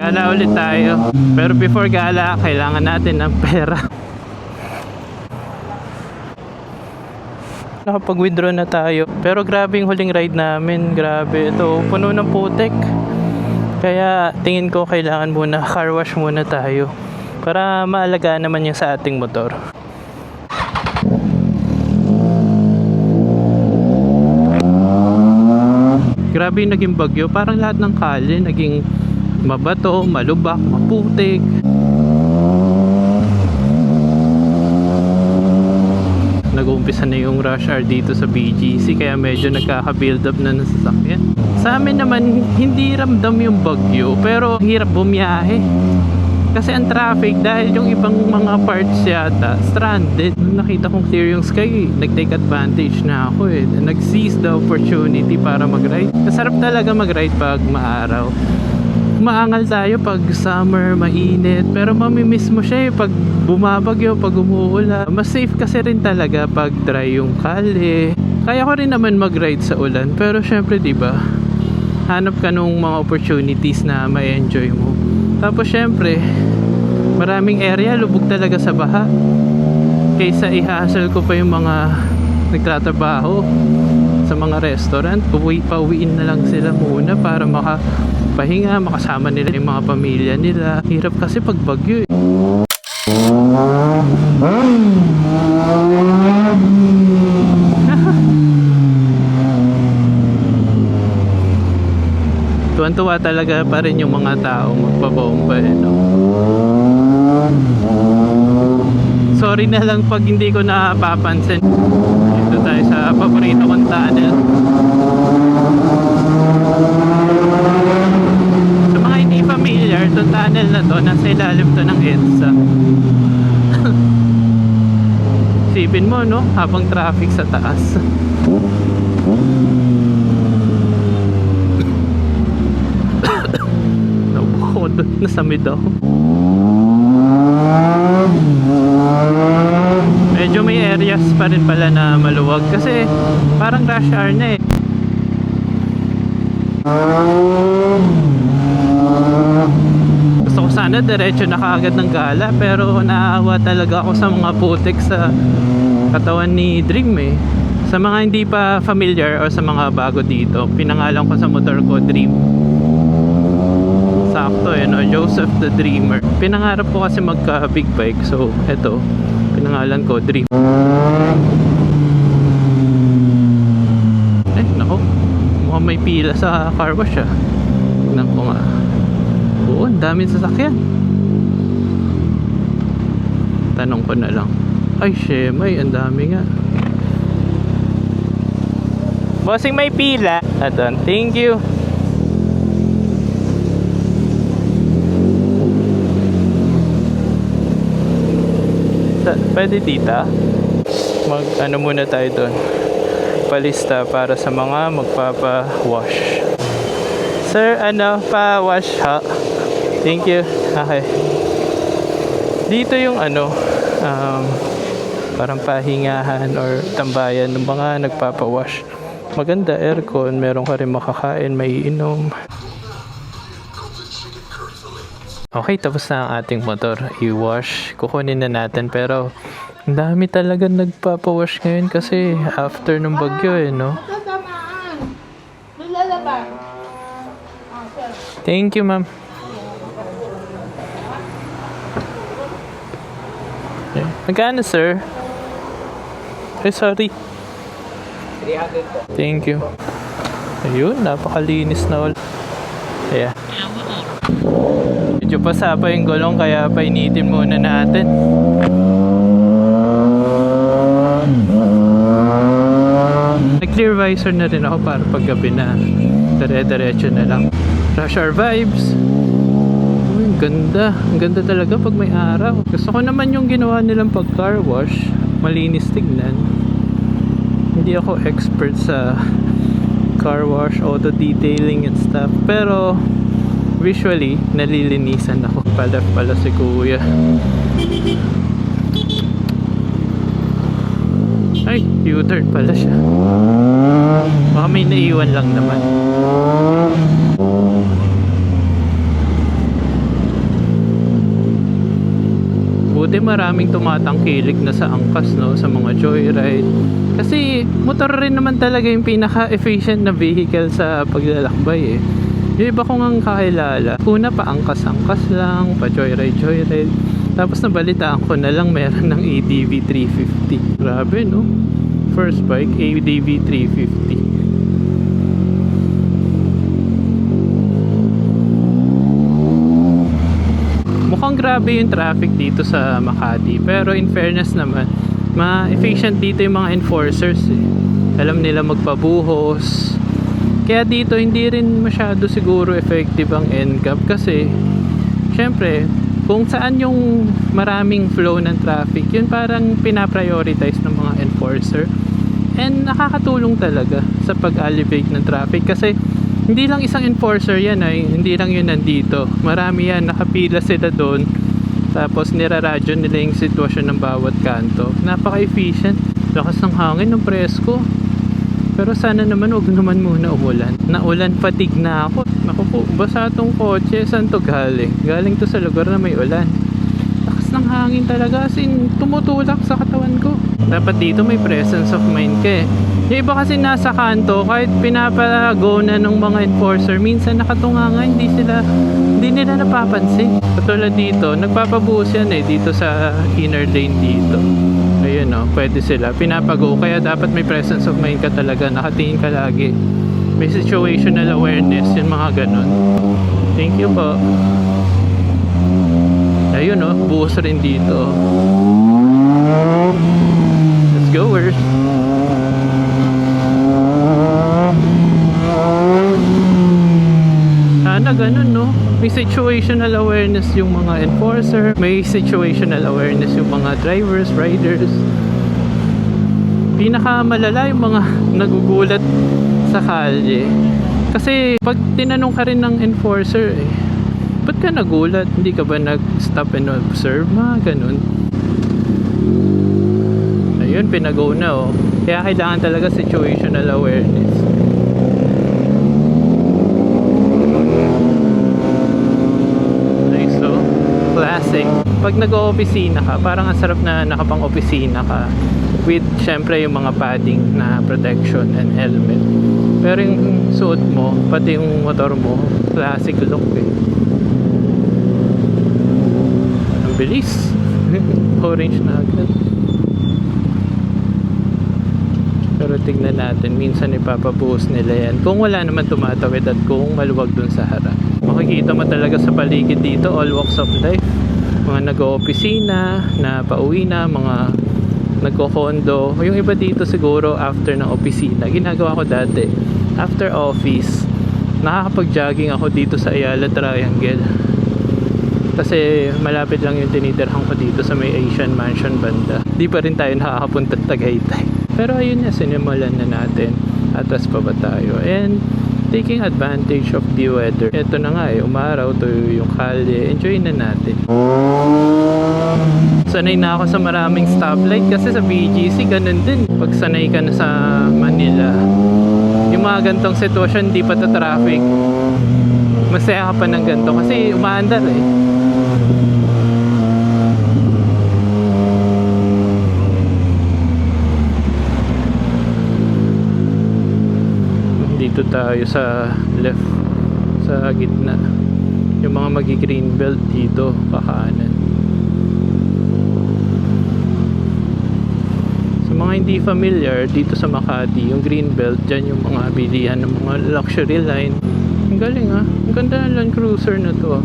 Gala ulit tayo. Pero before gala, kailangan natin ng pera. Nakapag-withdraw na tayo. Pero grabe yung huling ride namin. Grabe. Ito, puno ng putek. Kaya tingin ko kailangan muna car wash muna tayo. Para maalagaan naman yung sa ating motor. Grabe yung naging bagyo. Parang lahat ng kalye naging mabato, malubak, maputik. Nag-uumpisa na yung rush hour dito sa BGC kaya medyo nagkaka-build up na ng sasakyan. Sa amin naman, hindi ramdam yung bagyo pero hirap bumiyahe. Kasi ang traffic dahil yung ibang mga parts yata stranded. Nakita kong clear yung sky, nag-take advantage na ako eh. Nag-seize the opportunity para mag-ride. Masarap talaga mag-ride pag maaraw. Maangal tayo pag summer, mainit. Pero mamimiss mo siya eh pag bumabagyo, pag umuulan. Mas safe kasi rin talaga pag dry yung kali. Kaya ko rin naman mag-ride sa ulan. Pero syempre, di ba? Hanap ka nung mga opportunities na ma-enjoy mo. Tapos syempre, maraming area lubog talaga sa baha. Kaysa i-hassle ko pa yung mga nagtatrabaho sa mga restaurant, uwi, pauwiin na lang sila muna para makapahinga, makasama nila yung mga pamilya nila. Hirap kasi pag bagyo eh. Tuwan-tuwa talaga pa rin yung mga tao magpabomba eh, no? Sorry na lang pag hindi ko napapansin. Dito tayo sa paborito kong tunnel. Sa mga hindi itong tunnel na to, nasa ilalim to ng EDSA. Sipin mo, no? Habang traffic sa taas. Naupo ko doon. Nasamid ako. Medyo may areas pa rin pala na maluwag kasi parang rush hour na eh. Sana diretso na kaagad ng gala pero naawa talaga ako sa mga putik sa katawan ni Dream eh. Sa mga hindi pa familiar o sa mga bago dito, pinangalan ko sa motor ko Dream. Sakto eh, no? Joseph the Dreamer. Pinangarap ko kasi magka big bike so eto, pinangalan ko Dream. Eh, nako. Mukhang may pila sa car wash ah. Tignan ko nga. Oo, ang daming sasakyan. Tanong ko na lang. Ay, shemay, ang dami nga. Bossing may pila. Aton, thank you. Ta- Pwede tita? Mag ano muna tayo doon. Palista para sa mga magpapa-wash. Sir, ano, pa-wash ha? Thank you. Okay. Dito yung ano, um, parang pahingahan or tambayan ng mga nagpapa-wash. Maganda aircon, meron ka rin makakain, may inom. Okay, tapos na ang ating motor. I-wash. Kukunin na natin pero ang dami talaga nagpapawash ngayon kasi after ng bagyo eh, no? Ah. Thank you, ma'am. Yeah. Magkano, sir? Eh, sorry. 300 po. Thank you. Ayun, napakalinis na ulit. Ayan. Medyo pasapa yung gulong kaya painitin muna natin. Nag-clear visor na rin ako para paggabi na dire-diretso na lang. Rush hour vibes. Ganda. Ganda talaga pag may araw. Gusto ko naman yung ginawa nilang pag car wash. Malinis tignan. Hindi ako expert sa car wash, auto detailing and stuff. Pero visually, nalilinisan ako. Pala pala si kuya. Ay, U-turn pala siya. Baka may naiwan lang naman. Maraming tumatangkilik na sa angkas no? Sa mga joyride. Kasi motor rin naman talaga yung pinaka efficient na vehicle sa paglalakbay eh. Yung iba kong ang kakilala una pa angkas-angkas lang pa joyride joyride. Tapos nabalitaan ko na lang meron ng ADV 350 grabe no? First bike ADV 350 Mukhang grabe yung traffic dito sa Makati. Pero in fairness naman, ma-efficient dito yung mga enforcers eh. Alam nila magpabuhos. Kaya dito hindi rin masyado siguro effective ang NCAP kasi syempre kung saan yung maraming flow ng traffic, yun parang pinaprioritize ng mga enforcer. And nakakatulong talaga sa pag-alleviate ng traffic kasi hindi lang isang enforcer yan ay hindi lang yun nandito. Marami yan, nakapila sila doon. Tapos niraradyo nila yung sitwasyon ng bawat kanto. Napaka-efficient. Lakas ng hangin ng presko. Pero sana naman wag naman muna umulan. Naulan patig na ako. Naku po, basa tong kotse. Saan to galing? Galing to sa lugar na may ulan. Lakas ng hangin talaga. As in, tumutulak sa katawan ko. Dapat dito may presence of mind ka eh. Yung iba kasi nasa kanto, kahit pinapalago na ng mga enforcer, minsan nakatunga nga, hindi sila, hindi nila napapansin. Katulad dito, nagpapabuhos yan eh, dito sa inner lane dito. Ayun oh, pwede sila. Pinapago, kaya dapat may presence of mind ka talaga, nakatingin ka lagi. May situational awareness, yung mga ganun. Thank you po. Ayun oh, buhos rin dito. Let's go, we're Sana ganun, no? May situational awareness yung mga enforcer, may situational awareness yung mga drivers, riders. Pinaka malala yung mga nagugulat sa kalye. Kasi pag tinanong ka rin ng enforcer, eh, ba't ka nagulat? Hindi ka ba nag-stop and observe? Mga ganun. Ayun, pinago na, oh. Kaya kailangan talaga situational awareness. Nice, so classic. Pag nag-opisina ka, parang ang sarap na nakapang-opisina ka with syempre yung mga padding na protection and helmet. Pero yung suot mo, pati yung motor mo, classic look eh. Ang bilis. Orange na agad. Pero tignan natin, minsan ipapabuhos nila yan. Kung wala naman tumatawid at kung maluwag dun sa harap. Makikita mo talaga sa paligid dito, all walks of life. Mga nag-opisina, na pauwi na, mga nagko-condo. Yung iba dito siguro after ng opisina. Ginagawa ko dati. After office, nakakapag-jogging ako dito sa Ayala Triangle. Kasi malapit lang yung tinitirhan ko dito sa may Asian Mansion banda. Di pa rin tayo nakakapunta Tagaytay. Pero ayun na, sinimulan na natin. Atras pa ba tayo? And taking advantage of the weather. Ito na nga eh, umaraw to yung kalye. Enjoy na natin. Sanay na ako sa maraming stoplight kasi sa BGC ganun din. Pag sanay ka na sa Manila, yung mga gantong sitwasyon, di pa to traffic. Masaya ka pa ng ganito kasi umaandar eh. Dito tayo sa left sa gitna. Yung mga magi green belt dito kakaanan. Sa mga hindi familiar dito sa Makati yung green belt dyan yung mga bilihan ng mga luxury line. Ang galing ah. Ang ganda ng Land Cruiser na to ah.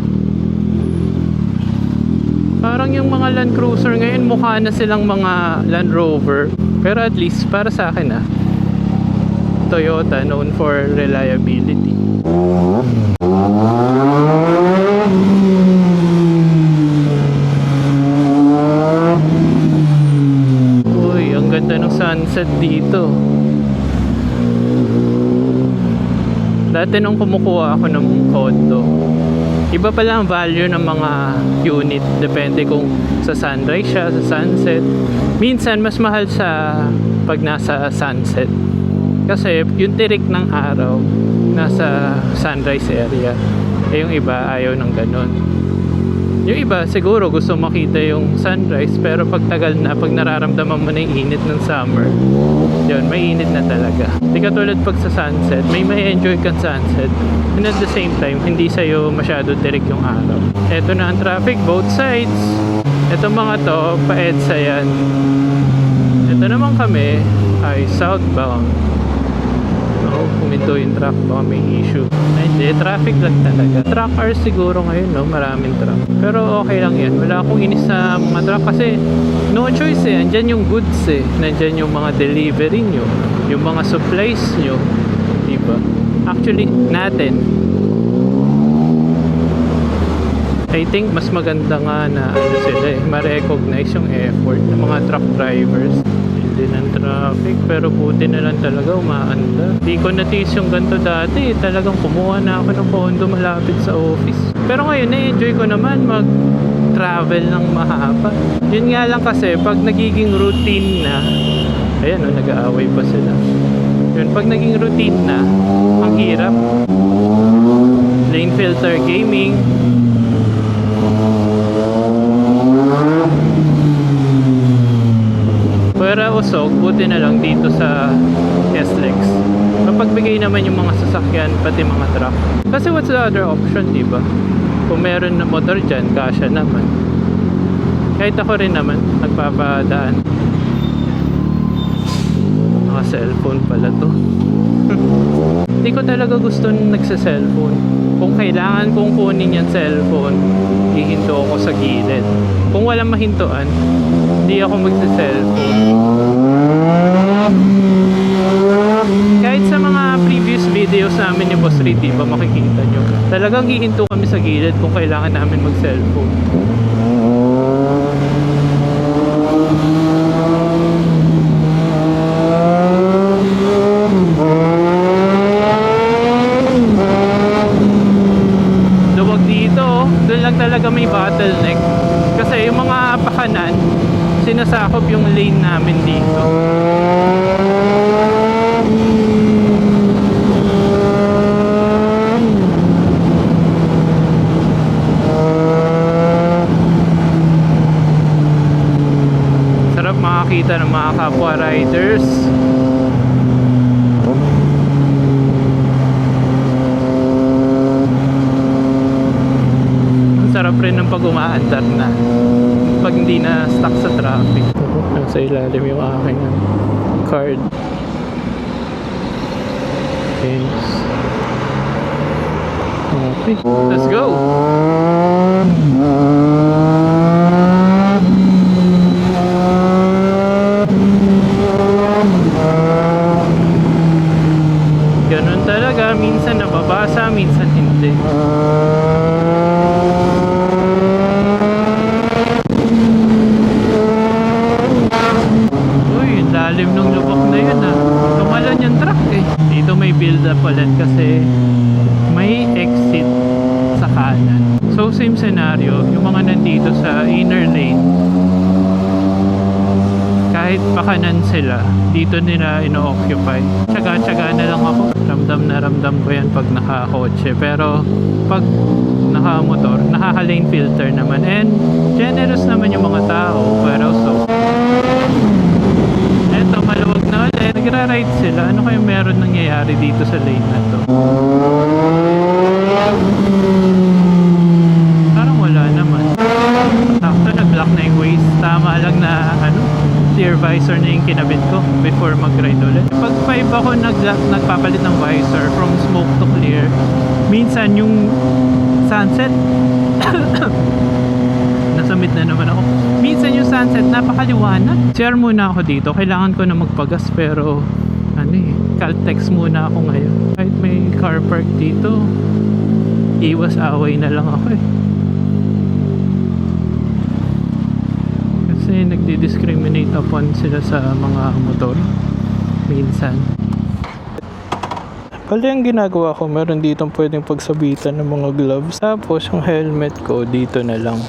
parang yung mga Land Cruiser ngayon mukha na silang mga Land Rover. Pero at least para sa akin ah Toyota known for reliability. Uy, ang ganda ng sunset dito. Dati nung kumukuha ako ng condo, iba pala ang value ng mga unit. Depende kung sa sunrise siya, sa sunset. Minsan, mas mahal sa pag nasa sunset. Kasi yung tirik ng araw nasa sunrise area. Eh yung iba ayaw ng ganun. Yung iba siguro gusto makita yung sunrise pero pag tagal na, pag nararamdaman mo na yung init ng summer, yun, may init na talaga. Di katulad pag sa sunset, may may enjoy kang sunset and at the same time, hindi sa'yo masyado direct yung araw. Eto na ang traffic, both sides. Eto mga to, pa-EDSA yan. Ito naman kami ay southbound. Oo, puminto yung truck, baka may issue. Hindi, traffic lang talaga. Truck hours siguro ngayon, no? Maraming truck. Pero okay lang yan. Wala akong inis sa mga truck kasi no choice eh. Andyan yung goods eh. Nandyan yung mga delivery nyo. Yung mga supplies nyo. Diba? Actually, natin. I think mas maganda nga na ano sila eh, ma-recognize yung effort ng mga truck drivers. Hindi ng traffic, pero buti na lang talaga umaanda. Di ko natis yung ganito dati, talagang kumuha na ako ng condo malapit sa office. Pero ngayon, na-enjoy ko naman mag travel ng mahaba. Yun nga lang kasi, pag nagiging routine na, ayan o, nag-aaway pa sila. Yun, pag naging routine na, ang hirap. Lane filter gaming, Pero usog, buti na lang dito sa SLEX. Mapagbigay naman yung mga sasakyan, pati mga truck. Kasi what's the other option, di ba? Kung meron na motor dyan, kasya naman. Kahit ako rin naman, nagpapadaan. Mga cellphone pala to. Hindi ko talaga gusto nagsa-cellphone. Kung kailangan kong kunin yung cellphone, hihinto ako sa gilid. Kung walang mahintuan, hindi ako magsa-cellphone. Kahit sa mga previous videos namin ni Boss Reed, di ba makikita nyo? Talagang hihinto kami sa gilid kung kailangan namin mag-cellphone. Luwag dito, oh. doon lang talaga may bottleneck. Kasi yung mga pakanan, sinasakop yung lane namin dito. Sarap makakita ng mga kapwa riders. Ang sarap rin ng pag umaandar na. Pag hindi na stuck sa traffic. Nasa ilalim yung aking ano, card. Thanks. Okay, let's go! Ganun talaga, minsan nababasa, minsan hindi. Uy, ang lalim ng lubak na yun ah. Tumalon yung truck eh. Dito may build up ulit kasi may exit sa kanan. So same scenario, yung mga nandito sa inner lane, kahit pakanan sila, dito nila ino-occupy. Tsaga-tsaga na lang ako. Ramdam na ramdam ko yan pag nakakotse. Pero pag nakamotor, nakaka-lane filter naman. And generous naman yung mga tao. Pero so, eto, maluwag na ulit. Nagra-ride sila. Ano kaya meron nangyayari dito sa lane na to? Parang wala naman. Sakto nag-block na yung waist. Tama lang na ano, clear visor na yung kinabit ko before mag-ride ulit. Pag 5 ako nag nagpapalit ng visor from smoke to clear, minsan yung sunset mid na naman ako. Minsan yung sunset napakaliwanag. Share muna ako dito. Kailangan ko na magpagas pero ano eh, Caltex muna ako ngayon. Kahit may car park dito, iwas away na lang ako eh. Kasi nagdi-discriminate upon sila sa mga motor. Minsan. Pala yung ginagawa ko, meron ditong pwedeng pagsabitan ng mga gloves. Tapos yung helmet ko, dito na lang.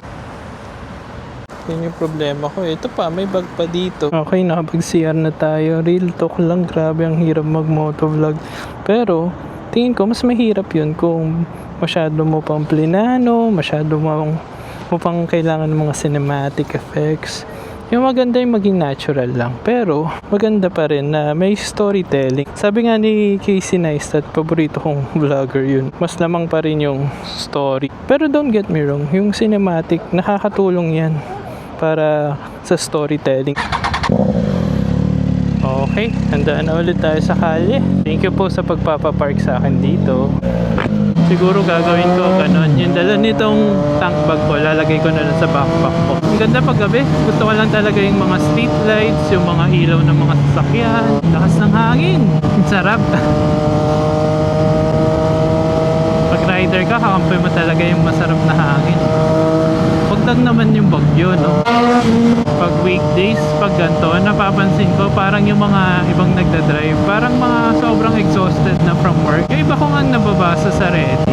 Yun yung problema ko. Ito pa, may bag pa dito. Okay, nakapag-CR na tayo. Real talk lang, grabe ang hirap mag-motovlog. Pero, tingin ko, mas mahirap yun kung masyado mo pang plinano, masyado mong mo pang kailangan ng mga cinematic effects. Yung maganda yung maging natural lang. Pero, maganda pa rin na may storytelling. Sabi nga ni Casey Neistat, paborito kong vlogger yun. Mas lamang pa rin yung story. Pero don't get me wrong, yung cinematic, nakakatulong yan para sa storytelling. Okay, handa na ulit tayo sa kalye. Thank you po sa pagpapapark sa akin dito. Siguro gagawin ko ganun. Yung dala nitong tank bag ko, lalagay ko na lang sa backpack ko. Ang ganda pag gabi. Gusto ko lang talaga yung mga street lights, yung mga ilaw ng mga sasakyan, lakas ng hangin. Ang sarap. Pag rider ka, kakampoy mo talaga yung masarap na hangin. Lang naman yung bagyo, no? Pag weekdays, pag ganito, napapansin ko parang yung mga ibang nagdadrive, parang mga sobrang exhausted na from work. Yung iba ko nga nababasa sa Reddit.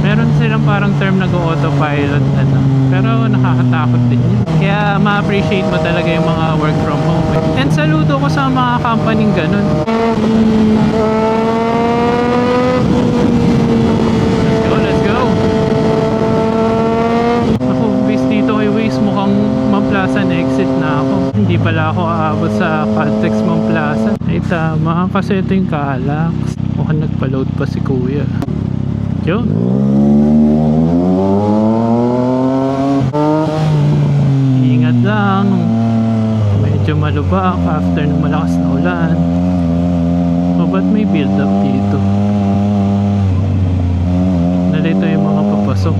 Meron silang parang term nag-autopilot ano. Pero nakakatakot din yun. Kaya ma-appreciate mo talaga yung mga work from home. eh. And saludo ko sa mga company ganun. Let's go, let's go! Ako, base dito kay Waze, mukhang Mamplasan exit na ako. Hindi pala ako aabot sa Caltex Mamplasan. Ay tama, kasi ito yung Calax. Mukhang nagpa-load pa si Kuya. Yun. Ingat lang. Medyo malubak after ng malakas na ulan. O ba't may build up dito? Nalito yung mga papasok.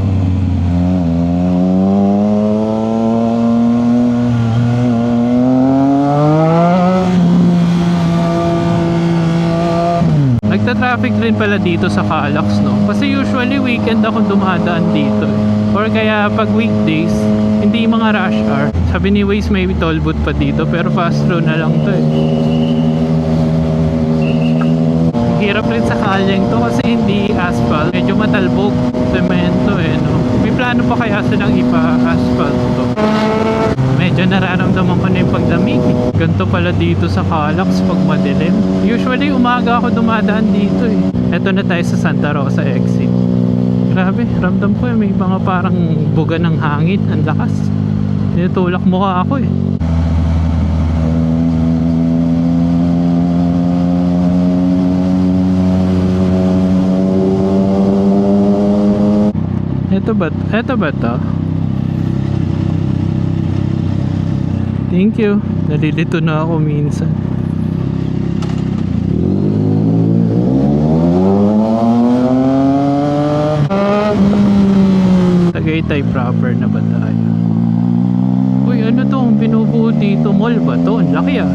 Nagta-traffic rin pala dito sa Calax, no? Kasi usually weekend ako dumadaan dito. eh. Or kaya pag weekdays, hindi mga rush hour. Sabi ni Waze may toll booth pa dito, pero fast through na lang to eh. Hirap rin sa kalyeng to kasi hindi asphalt. Medyo matalbog. Semento eh, no? May plano pa kaya silang ipa-asphalt to. Medyo nararamdaman ko na yung pagdamig. Ganto pala dito sa Calax pag madilim. Usually umaga ako dumadaan dito eh. Eto na tayo sa Santa Rosa exit. Grabe, ramdam ko eh, may mga parang buga ng hangin. Ang lakas. Tinutulak mukha ako eh. Ito ba? Ito ba to? Thank you. Nalilito na ako minsan. Tagaytay proper na ba tayo? Uy, ano to? Ang binubuo dito? Mall ba to? Ang laki ah.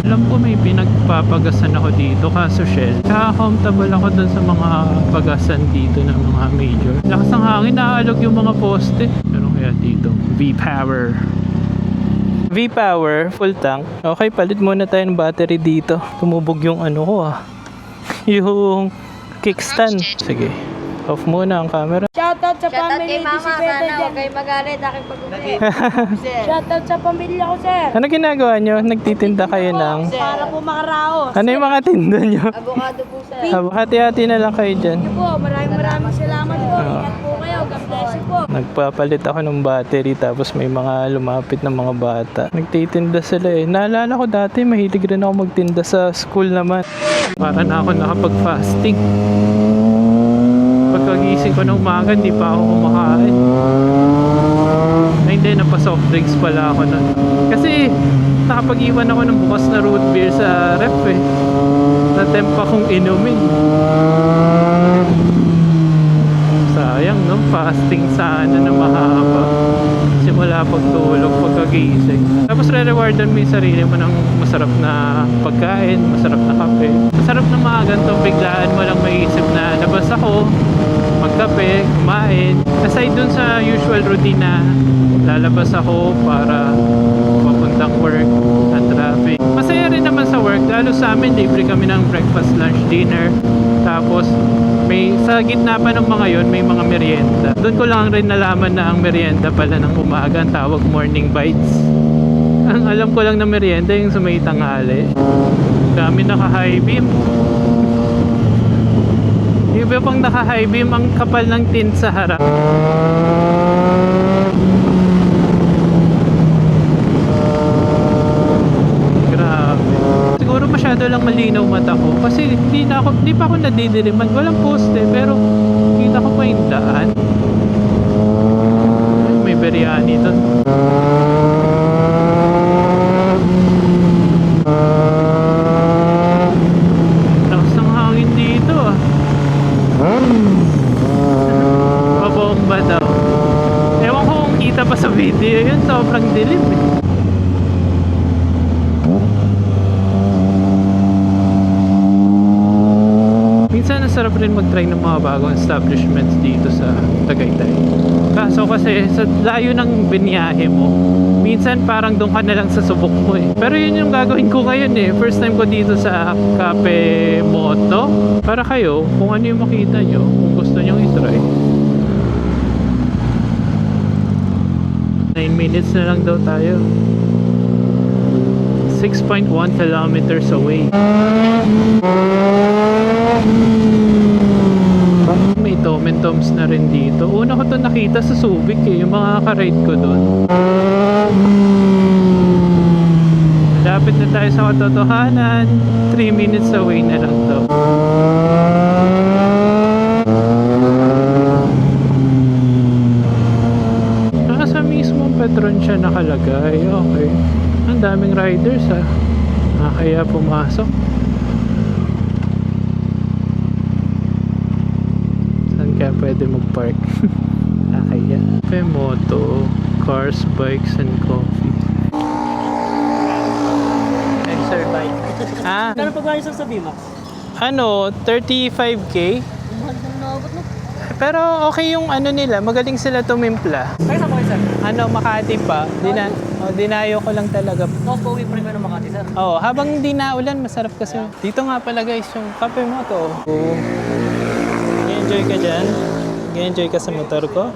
Alam ko may pinagpapagasan ako dito kaso Shell. Kaka-comfortable ako dun sa mga pagasan dito ng mga major. Lakas ng hangin, naaalog yung mga poste. Pero kaya dito, V-Power. V-Power, full tank. Okay, palit muna tayo ng battery dito. Tumubog yung ano ko ah. Yung kickstand. Sige, off muna ang camera. Shoutout sa Shoutout family kay ni mama, si Pepe sana dyan. huwag kayo magalit aking pag-uwi. Shoutout sa pamilya ko, sir. Ano ginagawa nyo? Nagtitinda kayo ng... Para po makaraos. Ano yung mga tinda nyo? Avocado po sir. Hati-hati na lang kayo dyan. Sige po, maraming maraming salamat po. Ingat po kayo. God bless you po. Nagpapalit ako ng battery tapos may mga lumapit na mga bata. Nagtitinda sila eh. Naalala ko dati mahilig rin ako magtinda sa school naman. Para na ako nakapag-fasting. Pagkagising ko ng umaga, hindi pa ako kumakain. Ay hindi, napa-soft drinks pala ako nun. Kasi nakapag-iwan ako ng bukas na root beer sa ref eh. Natempa kong inumin. Sayang no, fasting sana na mahaba. Simula pagtulog, pagkagising. Tapos re-rewardan mo yung sarili mo ng masarap na pagkain, masarap na kape. Masarap na mga ganito, biglaan mo lang maisip na labas ako, magkape, kumain. Aside dun sa usual routine na lalabas ako para papuntang work at traffic. Masaya rin naman sa work, lalo sa amin, libre kami ng breakfast, lunch, dinner. Tapos, may sa gitna pa ng mga yon may mga merienda. Doon ko lang rin nalaman na ang merienda pala ng umaga ang tawag morning bites. Ang alam ko lang na merienda yung sa may tanghali. Naka-high beam. Yung iba pang naka-high beam, ang kapal ng tint sa harap. Grabe. Siguro masyado lang malinaw mata ko kasi hindi na ako, hindi pa ako nadidiriman. Walang poste pero kita ko pa yung daan. Ay, May biryani doon. Lakas ng hangin dito ah. Pabomba daw. Ewan ko kung kita pa sa video yun, sobrang dilim eh. Minsan nasarap rin mag-try ng mga bagong establishments dito sa Tagaytay. Kaso kasi sa layo ng binyahe mo, minsan parang doon ka na lang sa subok mo eh. Pero yun yung gagawin ko ngayon eh. First time ko dito sa Cafe Moto. Para kayo, kung ano yung makita nyo, kung gusto nyo i-try. 9 minutes na lang daw tayo. 6.1 kilometers away. May Tom and Toms na rin dito. Una ko to nakita sa Subic eh, yung mga ka-ride ko doon. Lapit na tayo sa katotohanan. 3 minutes away na lang to. Nasa mismong Petron siya nakalagay. Okay. Ang daming riders ah. Ah, kaya pumasok. Saan kaya pwede mag-park? ah, kaya. May moto, cars, bikes, and coffee. Exer bike. ah, Kano pa ba yung sa Bimax? ano, 35k? Mahal na nakabot mo. Pero okay yung ano nila, magaling sila tumimpla. Kaya sa mga sir? Ano, Makati pa. Dina, oh, dinayo ko lang talaga. Tapos pauwi pa rin kayo ng Makati sir. Oh, habang di naulan, masarap kasi. Dito nga pala guys, yung kape mo to. Oh. enjoy ka dyan. enjoy ka sa motor ko.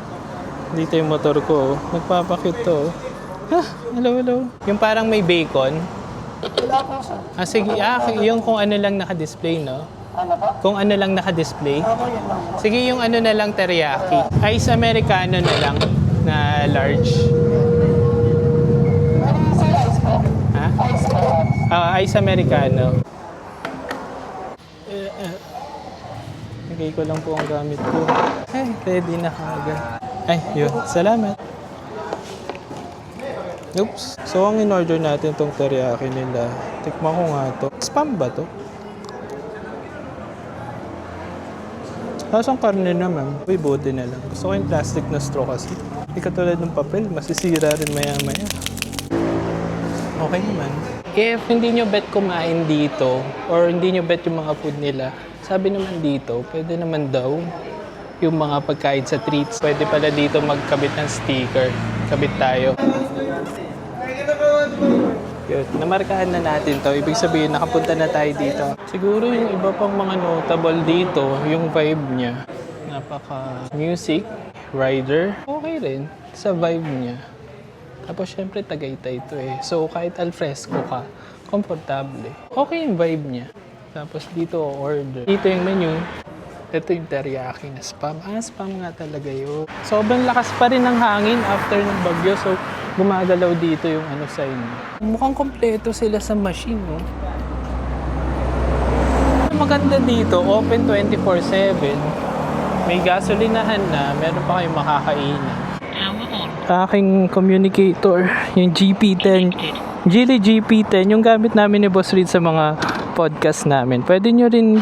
Dito yung motor ko. oh. Nagpapakit to. oh. Ah, hello, hello. Yung parang may bacon. Ah, sige. Ah, yung kung ano lang naka-display, no? Kung ano lang naka-display. Sige, yung ano na lang teriyaki. Ice Americano na lang na large. Ha? Ah, ice Americano. Eh, eh. Lagay ko lang po ang gamit ko. Ay, ready na kagad. Ay, yun. Salamat. Oops. So, ang in-order natin tong teriyaki nila. Tikman ko nga to. Spam ba to? Kasang karne naman. Uy, buti na lang. Gusto ko yung plastic na straw kasi. Hindi katulad ng papel, masisira rin maya-maya. Okay naman. If hindi nyo bet kumain dito, or hindi nyo bet yung mga food nila, sabi naman dito, pwede naman daw yung mga pagkain sa treats. Pwede pala dito magkabit ng sticker. Kabit tayo. Yun, namarkahan na natin to. Ibig sabihin, nakapunta na tayo dito. Siguro yung iba pang mga notable dito, yung vibe niya. Napaka music, rider, okay rin sa vibe niya. Tapos syempre Tagaytay to eh. So kahit alfresco ka, komportable. Okay yung vibe niya. Tapos dito order. Dito yung menu. Ito yung teriyaki na spam. Ah, spam nga talaga yun. Sobrang lakas pa rin ng hangin after ng bagyo. So, gumagalaw dito yung ano sa inyo. Mukhang kompleto sila sa machine, no? Ang Maganda dito, open 24-7. May gasolinahan na, meron pa kayong makakainan. Aking communicator, yung GP10. Geely GP10, yung gamit namin ni Boss Reed sa mga podcast namin. Pwede nyo rin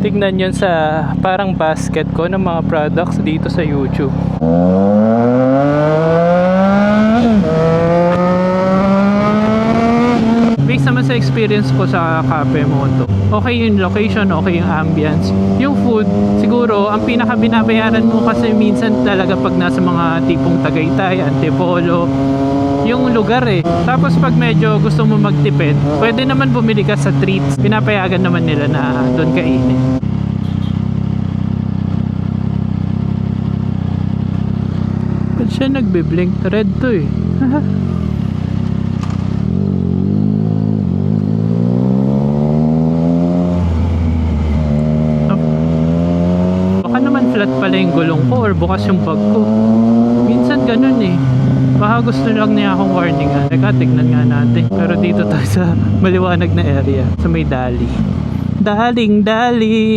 tignan yun sa parang basket ko ng mga products dito sa YouTube. Based naman sa experience ko sa Cafe Moto, okay yung location, okay yung ambience. Yung food, siguro, ang pinaka binabayaran mo kasi minsan talaga pag nasa mga tipong Tagaytay, Antipolo, yung lugar eh. Tapos pag medyo gusto mo magtipid, pwede naman bumili ka sa treats. Pinapayagan naman nila na doon kainin. Ba't siya nagbe-blink? Red to eh. pala yung gulong ko or bukas yung bag ko. Minsan ganun eh. Baka gusto lang niya akong warningan. Teka, tignan nga natin. Pero dito tayo sa maliwanag na area. Sa may dali. Daling, dali!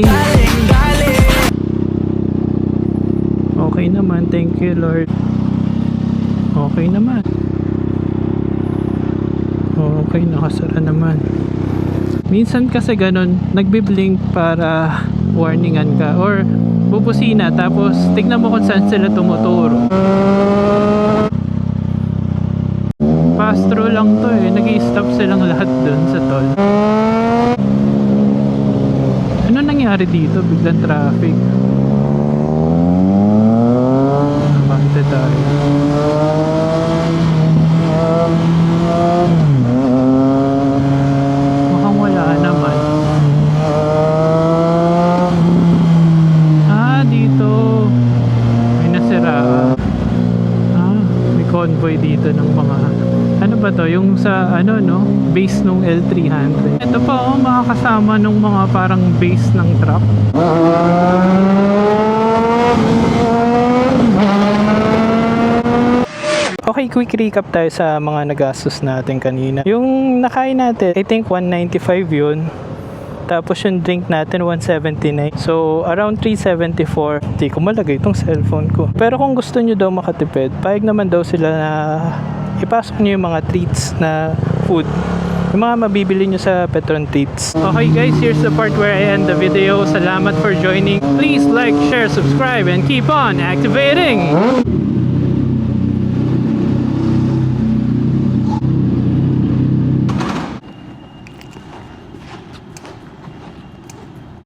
Okay naman. Thank you, Lord. Okay naman. Okay, nakasara naman. Minsan kasi ganun, nagbiblink para warningan ka or bubusina tapos tignan mo kung saan sila tumuturo. Pass through lang to eh. nag stop silang lahat dun sa tol. Ano nangyari dito? Biglang traffic. Abante tayo. Mukhang wala naman. Ah, dito. May nasiraan. Ah, may convoy dito ng mga... Ano ba to? Sa ano no? Base nung L300. Ito pa oh, makakasama nung mga parang base ng truck. Okay, quick recap tayo sa mga nagastos natin kanina. Yung nakain natin, I think 195 yun. Tapos yung drink natin, 179. So, around 374. Hindi ko malagay itong cellphone ko. Pero kung gusto nyo daw makatipid, payag naman daw sila na ipasok nyo yung mga treats na food. Yung mga mabibili nyo sa Petron Treats. Okay guys, here's the part where I end the video. Salamat for joining. Please like, share, subscribe, and keep on activating!